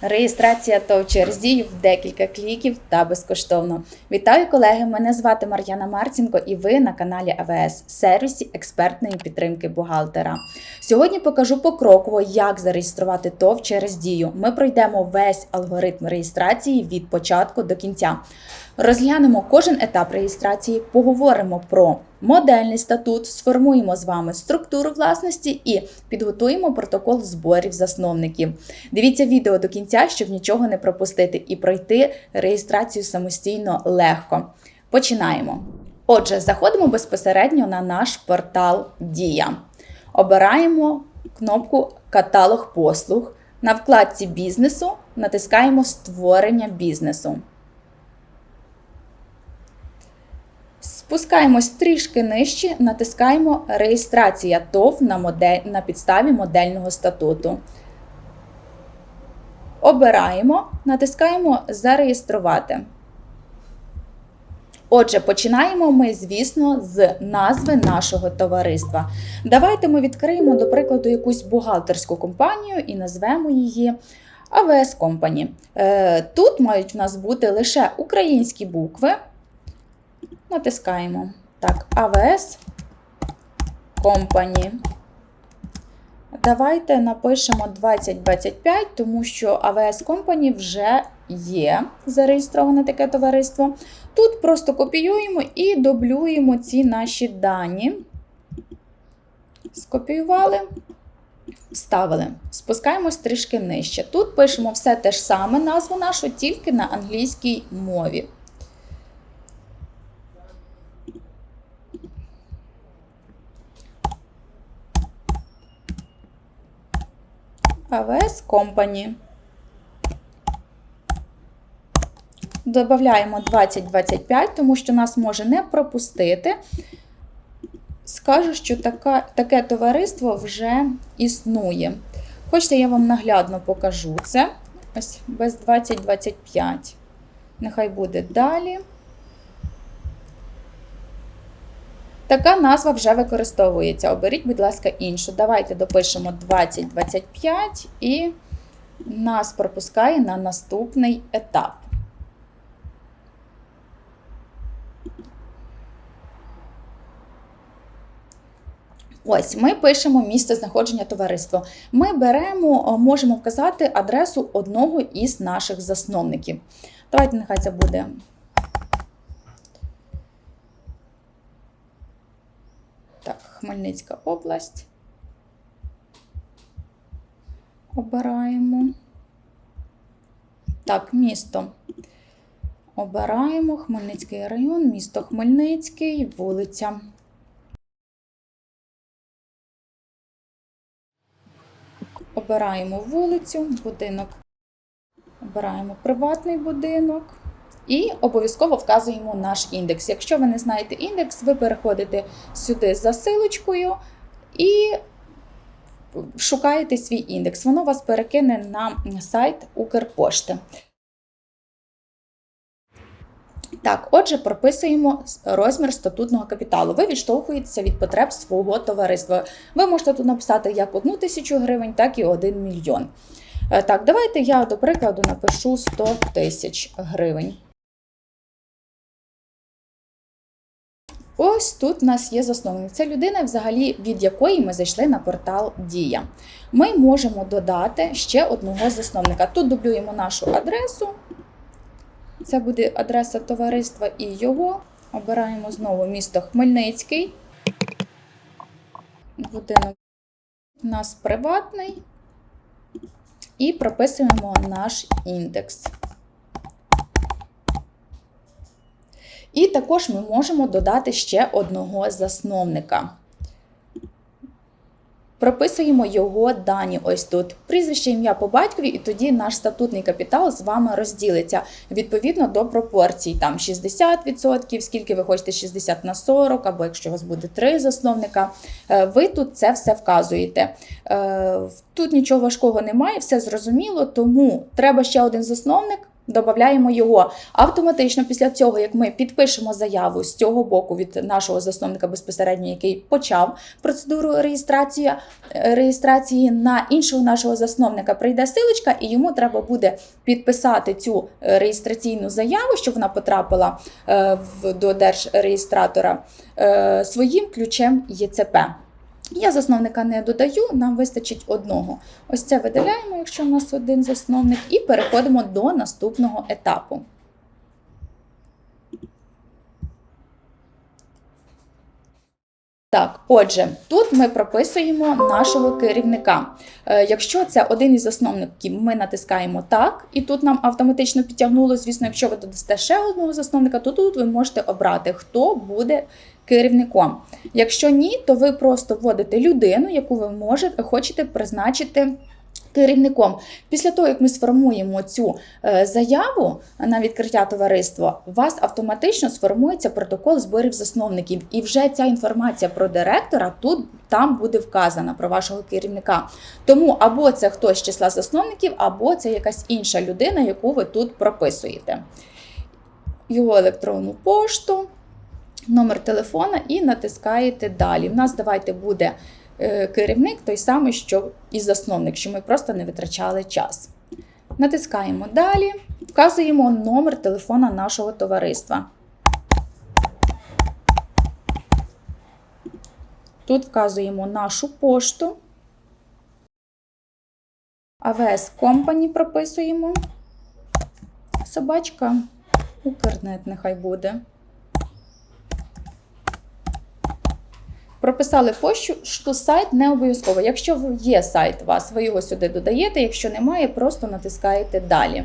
Реєстрація ТОВ через дію в декілька кліків та безкоштовно. Вітаю колеги! Мене звати Мар'яна Марцінко і ви на каналі АВС сервісі експертної підтримки бухгалтера. Сьогодні покажу покроково, як зареєструвати ТОВ через дію. Ми пройдемо весь алгоритм реєстрації від початку до кінця. Розглянемо кожен етап реєстрації, поговоримо про модельний статут, сформуємо з вами структуру власності і підготуємо протокол зборів засновників. Дивіться відео до кінця, щоб нічого не пропустити і пройти реєстрацію самостійно легко. Починаємо. Отже, заходимо безпосередньо на наш портал Дія. Обираємо кнопку Каталог послуг. На вкладці бізнесу натискаємо Створення бізнесу. Спускаємось трішки нижче, натискаємо Реєстрація ТОВ на, модель, на підставі модельного статуту. Обираємо, натискаємо Зареєструвати. Отже, починаємо ми, звісно, з назви нашого товариства. Давайте ми відкриємо, до прикладу, якусь бухгалтерську компанію і назвемо її AVS Company. Е, Тут мають в нас бути лише українські букви. Натискаємо. Так, AVS Company. Давайте напишемо 2025, тому що AVS Company вже є зареєстроване таке товариство. Тут просто копіюємо і дублюємо ці наші дані. Скопіювали, вставили. Спускаємось трішки нижче. Тут пишемо все те ж саме, назву нашу, тільки на англійській мові. AVS Company. Додаємо 2025, тому що нас може не пропустити. Скажу, що така, таке товариство вже існує. Хочете, я вам наглядно покажу це. Ось без 2025. Нехай буде далі. Така назва вже використовується. Оберіть, будь ласка, іншу. Давайте допишемо 2025 і нас пропускає на наступний етап. Ось ми пишемо місце знаходження товариства. Ми беремо, можемо вказати адресу одного із наших засновників. Давайте, нехай це буде Так, Хмельницька область. Обираємо. Так, місто. Обираємо Хмельницький район, місто Хмельницький, вулиця. Обираємо вулицю, будинок. Обираємо приватний будинок. І обов'язково вказуємо наш індекс. Якщо ви не знаєте індекс, ви переходите сюди за силочкою і шукаєте свій індекс. Воно вас перекине на сайт Укрпошти. Так, отже, прописуємо розмір статутного капіталу. Ви відштовхуєтеся від потреб свого товариства. Ви можете тут написати як 1 тисячу гривень, так і 1 мільйон. Е, Так, давайте я, до прикладу, напишу 100 тисяч гривень. Ось тут у нас є засновник. Це людина, взагалі, від якої ми зайшли на портал Дія. Ми можемо додати ще одного засновника. Тут дублюємо нашу адресу. Це буде адреса товариства і його. Обираємо знову місто Хмельницький. Будинок у нас приватний. І прописуємо наш індекс. І також ми можемо додати ще одного засновника. Прописуємо його дані ось тут. Прізвище ім'я по батькові, і тоді наш статутний капітал з вами розділиться відповідно до пропорцій. Там 60%, скільки ви хочете 60 на 40, або якщо у вас буде три засновника, е, ви тут це все вказуєте. Е, Тут нічого важкого немає, все зрозуміло, тому треба ще один засновник. Додаємо його автоматично після цього, як ми підпишемо заяву з цього боку від нашого засновника безпосередньо, який почав процедуру реєстрації, реєстрації на іншого нашого засновника, прийде силочка, і йому треба буде підписати цю е, реєстраційну заяву, щоб вона потрапила е, в- до держреєстратора е, своїм ключем ЄЦП. Я засновника не додаю, нам вистачить одного. Ось це видаляємо, якщо в нас один засновник, і переходимо до наступного етапу. Так, отже, тут ми прописуємо нашого керівника. Е, Якщо це один із засновників, ми натискаємо так, і тут нам автоматично підтягнуло. Звісно, якщо ви додасте ще одного засновника, то тут ви можете обрати, хто буде керівником. Якщо ні, то ви просто вводите людину, яку ви можете хочете призначити. Керівником після того, як ми сформуємо цю е, заяву на відкриття товариства, у вас автоматично сформується протокол зборів засновників, і вже ця інформація про директора тут там буде вказана про вашого керівника. Тому або це хтось з числа засновників, або це якась інша людина, яку ви тут прописуєте. Його електронну пошту, номер телефона і натискаєте далі. У нас давайте буде е, керівник той самий, що і засновник, що ми просто не витрачали час. Натискаємо далі, вказуємо номер телефона нашого товариства. Тут вказуємо нашу пошту. АВС Company прописуємо. Собачка. Укрнет нехай буде. Прописали пощу, що сайт не обов'язково. Якщо є сайт у вас, ви його сюди додаєте. Якщо немає, просто натискаєте далі.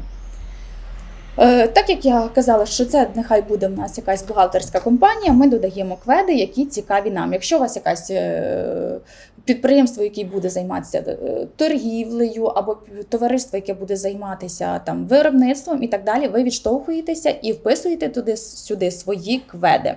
Е, Так як я казала, що це нехай буде в нас якась бухгалтерська компанія, ми додаємо кведи, які цікаві нам. Якщо у вас якась е, підприємство, яке буде займатися е, торгівлею, або товариство, яке буде займатися там виробництвом і так далі, ви відштовхуєтеся і вписуєте туди сюди свої кведи.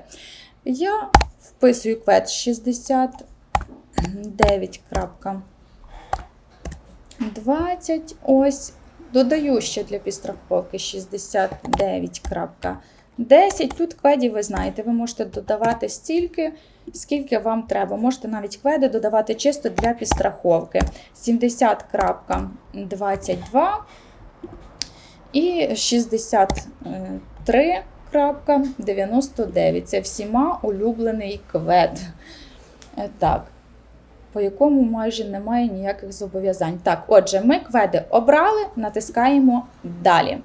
Я вписую квед 69.20. Ось додаю ще для підстраховки 69.10. Тут кведів ви знаєте, ви можете додавати стільки, скільки вам треба. Можете навіть кведи додавати чисто для підстраховки. 70.22 і 63.99. Це всіма улюблений квед. Е, Так. По якому майже немає ніяких зобов'язань. Так, отже, ми кведи обрали, натискаємо далі.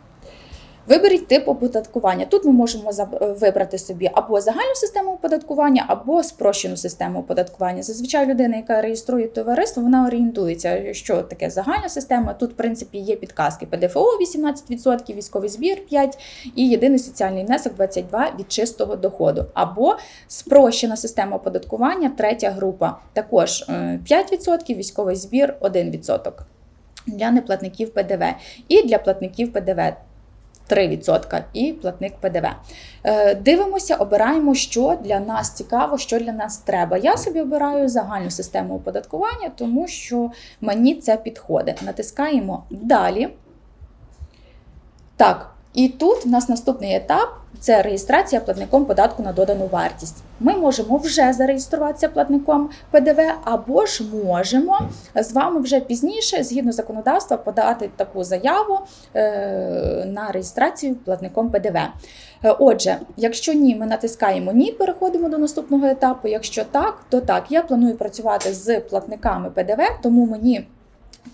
Виберіть тип оподаткування. Тут ми можемо вибрати собі або загальну систему оподаткування, або спрощену систему оподаткування. Зазвичай людина, яка реєструє товариство, вона орієнтується, що таке загальна система. Тут, в принципі, є підказки ПДФО 18%, військовий збір 5% і єдиний соціальний внесок 22% від чистого доходу. Або спрощена система оподаткування, третя група. Також е, 5%, військовий збір 1% для неплатників ПДВ. І для платників ПДВ 3% і платник ПДВ. Е, Дивимося, обираємо, що для нас цікаво, що для нас треба. Я собі обираю загальну систему оподаткування, тому що мені це підходить. Натискаємо далі. Так, і тут у нас наступний етап це реєстрація платником податку на додану вартість. Ми можемо вже зареєструватися платником ПДВ, або ж можемо з вами вже пізніше, згідно законодавства, подати таку заяву е, на реєстрацію платником ПДВ. Е, Отже, якщо ні, ми натискаємо ні, переходимо до наступного етапу. Якщо так, то так. Я планую працювати з платниками ПДВ, тому мені.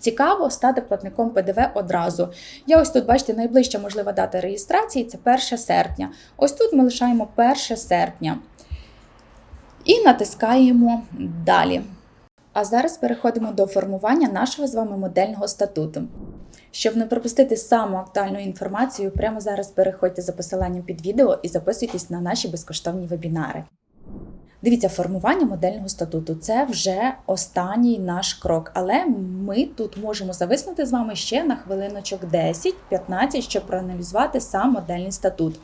Цікаво стати платником ПДВ одразу. Я ось тут, бачите, найближча можлива дата реєстрації це 1 серпня. Ось тут ми лишаємо 1 серпня. І натискаємо далі. А зараз переходимо до формування нашого з вами модельного статуту. Щоб не пропустити саму актуальну інформацію, прямо зараз переходьте за посиланням під відео і записуйтесь на наші безкоштовні вебінари. Дивіться, формування модельного статуту це вже останній наш крок, але ми тут можемо зависнути з вами ще на хвилиночок 10-15, щоб проаналізувати сам модельний статут.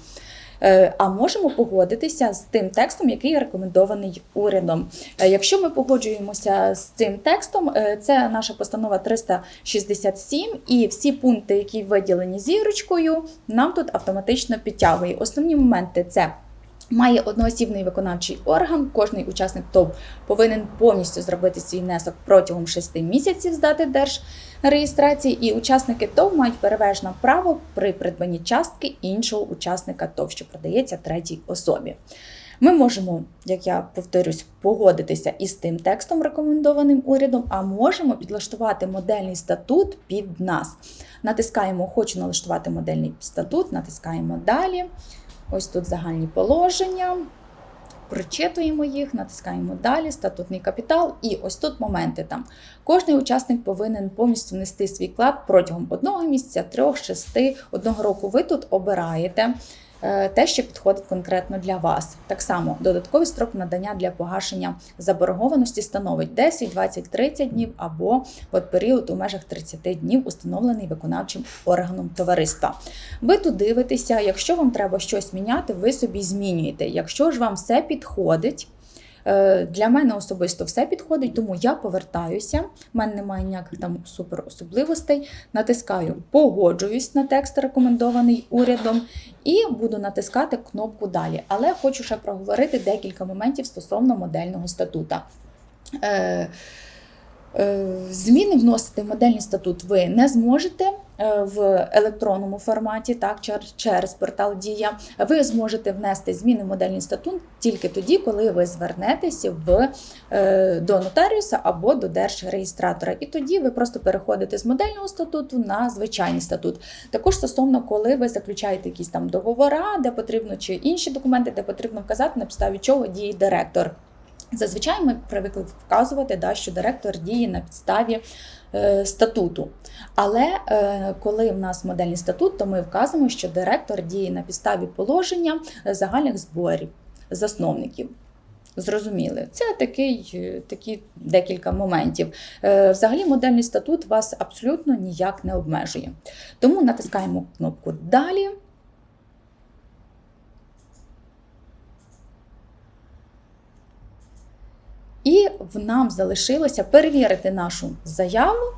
Е, А можемо погодитися з тим текстом, який рекомендований урядом. Е, Якщо ми погоджуємося з цим текстом, е, це наша постанова 367, і всі пункти, які виділені зірочкою, нам тут автоматично підтягує. Основні моменти це. Має одноосібний виконавчий орган. Кожний учасник ТОВ повинен повністю зробити свій внесок протягом 6 місяців з дати держреєстрації, і учасники ТОВ мають переважне право при придбанні частки іншого учасника ТОВ, що продається третій особі. Ми можемо, як я повторюсь, погодитися із тим текстом, рекомендованим урядом, а можемо підлаштувати модельний статут під нас. Натискаємо Хочу налаштувати модельний статут, натискаємо далі. Ось тут загальні положення. Прочитуємо їх, натискаємо далі, статутний капітал, і ось тут моменти там. Кожний учасник повинен повністю внести свій вклад протягом одного місяця, трьох, шести, одного року. Ви тут обираєте те, що підходить конкретно для вас. Так само додатковий строк надання для погашення заборгованості становить 10, 20, 30 днів або от період у межах 30 днів, установлений виконавчим органом товариства. Ви тут дивитеся, якщо вам треба щось міняти, ви собі змінюєте. Якщо ж вам все підходить. Е, Для мене особисто все підходить, тому я повертаюся. У мене немає ніяких там супер особливостей. Натискаю погоджуюсь на текст, рекомендований урядом, і буду натискати кнопку далі. Але хочу ще проговорити декілька моментів стосовно модельного статута. Е, Е, Зміни вносити в модельний статут ви не зможете в електронному форматі, так, чер- через портал Дія. Ви зможете внести зміни в модельний статут тільки тоді, коли ви звернетеся в, е, до нотаріуса або до держреєстратора. І тоді ви просто переходите з модельного статуту на звичайний статут. Також стосовно, коли ви заключаєте якісь там договори, де потрібно, чи інші документи, де потрібно вказати, на підставі чого діє директор. Зазвичай ми привикли вказувати, да, що директор діє на підставі е, статуту. Але е, коли в нас модельний статут, то ми вказуємо, що директор діє на підставі положення е, загальних зборів засновників. Зрозуміли, це такий, е, такі декілька моментів. Е, Взагалі, модельний статут вас абсолютно ніяк не обмежує. Тому натискаємо кнопку Далі. І в нам залишилося перевірити нашу заяву.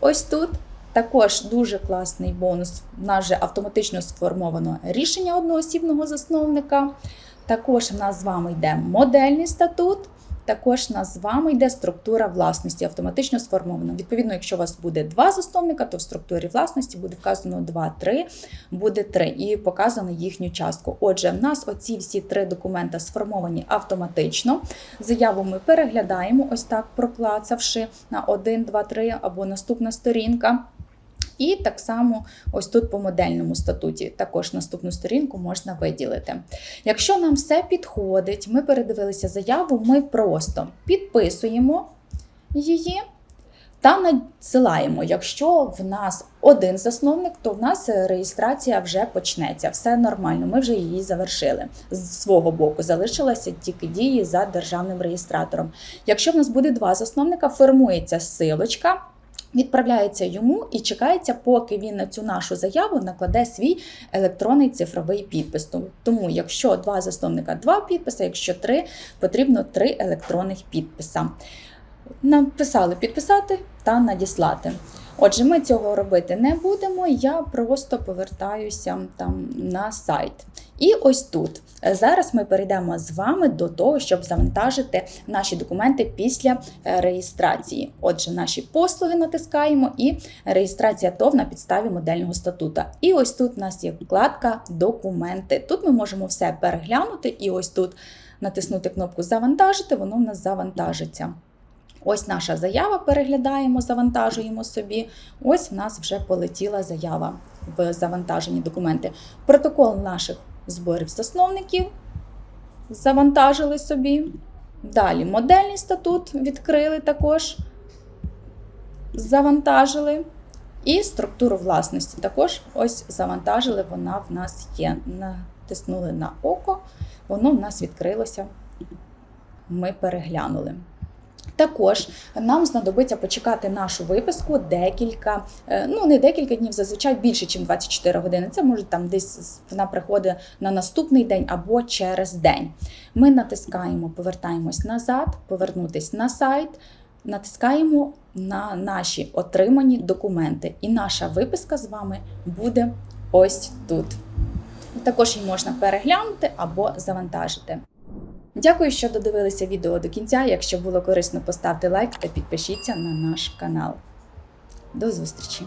Ось тут. Також дуже класний бонус. В нас вже автоматично сформовано рішення одноосібного засновника. Також в нас з вами йде модельний статут. Також нас з вами йде структура власності, автоматично сформована. Відповідно, якщо у вас буде два засновника, то в структурі власності буде вказано 2, 3, буде 3 і показано їхню частку. Отже, в нас оці всі три документи сформовані автоматично. Заяву ми переглядаємо, ось так проклацавши на 1, 2, 3 або наступна сторінка. І так само ось тут по модельному статуті також наступну сторінку можна виділити. Якщо нам все підходить, ми передивилися заяву, ми просто підписуємо її та надсилаємо. Якщо в нас один засновник, то в нас реєстрація вже почнеться. Все нормально, ми вже її завершили. З свого боку залишилася тільки дії за державним реєстратором. Якщо в нас буде два засновника, формується силочка. Відправляється йому і чекається, поки він на цю нашу заяву накладе свій електронний цифровий підпис. Тому, якщо два засновника два підписи, якщо три, потрібно три електронних підписа. Написали підписати та надіслати. Отже, ми цього робити не будемо. Я просто повертаюся там на сайт. І ось тут зараз ми перейдемо з вами до того, щоб завантажити наші документи після е, реєстрації. Отже, наші послуги натискаємо і реєстрація ТОВ на підставі модельного статута. І ось тут у нас є вкладка Документи. Тут ми можемо все переглянути, і ось тут натиснути кнопку Завантажити, воно в нас завантажиться. Ось наша заява переглядаємо, завантажуємо собі. Ось в нас вже полетіла заява в завантажені документи. Протокол наших зборів засновників завантажили собі. Далі модельний статут відкрили також, завантажили. І структуру власності також ось завантажили, вона в нас є. Натиснули на око, воно в нас відкрилося. Ми переглянули. Також нам знадобиться почекати нашу виписку декілька, е, ну не декілька днів, зазвичай більше, ніж 24 години. Це може там десь вона приходить на наступний день або через день. Ми натискаємо, повертаємось назад, повернутись на сайт, натискаємо на наші отримані документи, і наша виписка з вами буде ось тут. Також її можна переглянути або завантажити. Дякую, що додивилися відео до кінця. Якщо було корисно, поставте лайк та підпишіться на наш канал. До зустрічі!